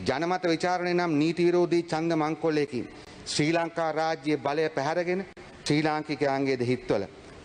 ජනමත විචාරණය නම් නීති විරෝධී ඡන්ද මංකොල්ලයකින් ශ්‍රී ලංකා රාජ්‍යයේ බලය පැහැරගෙන ශ්‍රී ලාංකිකයන්ගේද හිත්වල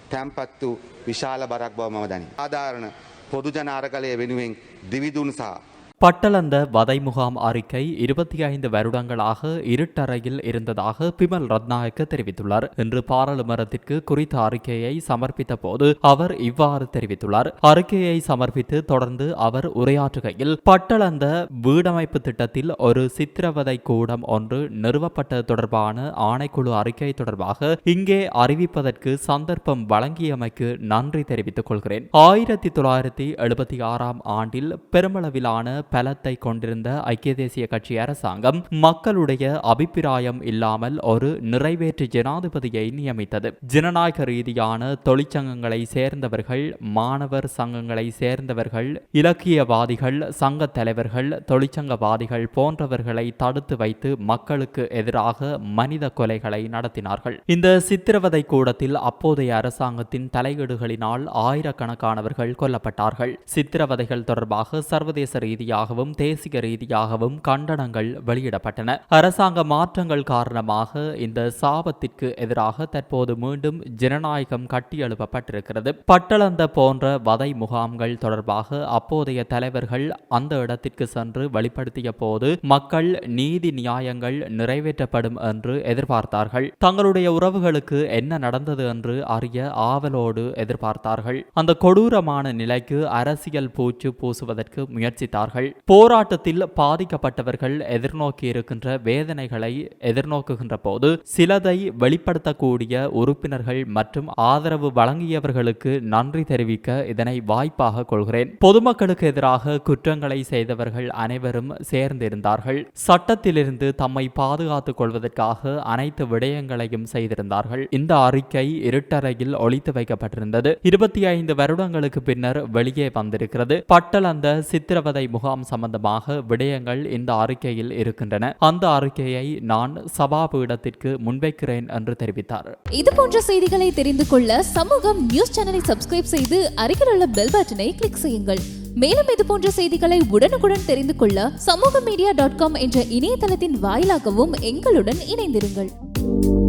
තැන්පත් වූ විශාල බරක් බව මම දනි. ආධාරණ පොදු ජන අරගලය වෙනුවෙන් දිවිදුන් සහ பட்டளந்த வதை முகாம் அறிக்கை இருபத்தி ஐந்து வருடங்களாக இருட்டறையில் இருந்ததாக பிமல் ரத்நாயக்க தெரிவித்துள்ளார். இன்று பாராளுமன்றத்திற்கு குறித்த அறிக்கையை சமர்ப்பித்த போது அவர் இவ்வாறு தெரிவித்துள்ளார். அறிக்கையை சமர்ப்பித்து தொடர்ந்து அவர் உரையாற்றுகையில் பட்டளந்த வீடமைப்பு திட்டத்தில் ஒரு சித்திரவதை கூடம் ஒன்று நிறுவப்பட்டது தொடர்பான ஆணைக்குழு அறிக்கை தொடர்பாக இங்கே அறிவிப்பதற்கு சந்தர்ப்பம் வழங்கியமைக்கு நன்றி தெரிவித்துக் கொள்கிறேன். ஆயிரத்தி தொள்ளாயிரத்தி எழுபத்தி ஆறாம் ஆண்டில் பெருமளவிலான பலத்தை கொண்டிருந்த ஐக்கிய தேசிய கட்சி அரசாங்கம் மக்களுடைய அபிப்பிராயம் இல்லாமல் ஒரு நிறைவேற்று ஜனாதிபதியை நியமித்தது. ஜனநாயக ரீதியான தொழிற்சங்கங்களை சேர்ந்தவர்கள் மாணவர் சங்கங்களை சேர்ந்தவர்கள் இலக்கியவாதிகள் சங்க தலைவர்கள் தொழிற்சங்கவாதிகள் போன்றவர்களை தடுத்து வைத்து மக்களுக்கு எதிராக மனித கொலைகளை நடத்தினார்கள். இந்த சித்திரவதை கூடத்தில் அப்போதைய அரசாங்கத்தின் தலையீடுகளினால் ஆயிரக்கணக்கானவர்கள் கொல்லப்பட்டார்கள். சித்திரவதைகள் தொடர்பாக சர்வதேச ரீதியாகவும் தேசிய ரீதியாகவும் கண்டனங்கள் வெளியிடப்பட்டன. அரசாங்க மாற்றங்கள் காரணமாக இந்த சாபத்திற்கு எதிராக தற்போது மீண்டும் ஜனநாயகம் கட்டியெழுப்பப்பட்டிருக்கிறது. பட்டளந்த போன்ற வதை முகாம்கள் தொடர்பாக அப்போதைய தலைவர்கள் அந்த இடத்திற்கு சென்று வெளிப்படுத்திய போது மக்கள் நீதி நியாயங்கள் நிறைவேற்றப்படும் என்று எதிர்பார்த்தார்கள். தங்களுடைய உறவுகளுக்கு என்ன நடந்தது என்று அறிய ஆவலோடு எதிர்பார்த்தார்கள். அந்த கொடூரமான நிலைக்கு அரசியல் பூச்சு பூசுவதற்கு முயற்சித்தார்கள். போராட்டத்தில் பாதிக்கப்பட்டவர்கள் எதிர்நோக்கி இருக்கின்ற வேதனைகளை எதிர்நோக்குகின்ற போது சிலதை வெளிப்படுத்தக்கூடிய உறுப்பினர்கள் மற்றும் ஆதரவு வழங்கியவர்களுக்கு நன்றி தெரிவிக்க இதனை வாய்ப்பாக கொள்கிறேன். பொதுமக்களுக்கு எதிராக குற்றங்களை செய்தவர்கள் அனைவரும் சேர்ந்திருந்தார்கள். சட்டத்திலிருந்து தம்மை பாதுகாத்துக் கொள்வதற்காக அனைத்து விடயங்களையும் செய்திருந்தார்கள். இந்த அறிக்கை இருட்டறையில் ஒழித்து வைக்கப்பட்டிருந்தது. இருபத்தி ஐந்து வருடங்களுக்கு பின்னர் வெளியே வந்திருக்கிறது. பட்டலந்த சித்திரவதை முகாம் சம்பந்தமாக விடயங்கள் இந்த அறிக்கையில் இருக்கின்றன. அந்த அறிக்கையை நான் சபாபீடத்திற்கு முன்வைக்கிறேன் என்று தெரிவித்தார். இது போன்ற செய்திகளை தெரிந்து கொள்ள சமூகம் நியூஸ் சேனலை சப்ஸ்கிரைப் செய்து அருகில் உள்ள பெல் பட்டனை கிளிக் செய்யுங்கள். மேலும் இது போன்ற செய்திகளை உடனுக்குடன் தெரிந்து கொள்ள சமூக மீடியா டாட் காம் என்ற இணையதளத்தின் வாயிலாகவும் எங்களுடன் இணைந்திருங்கள்.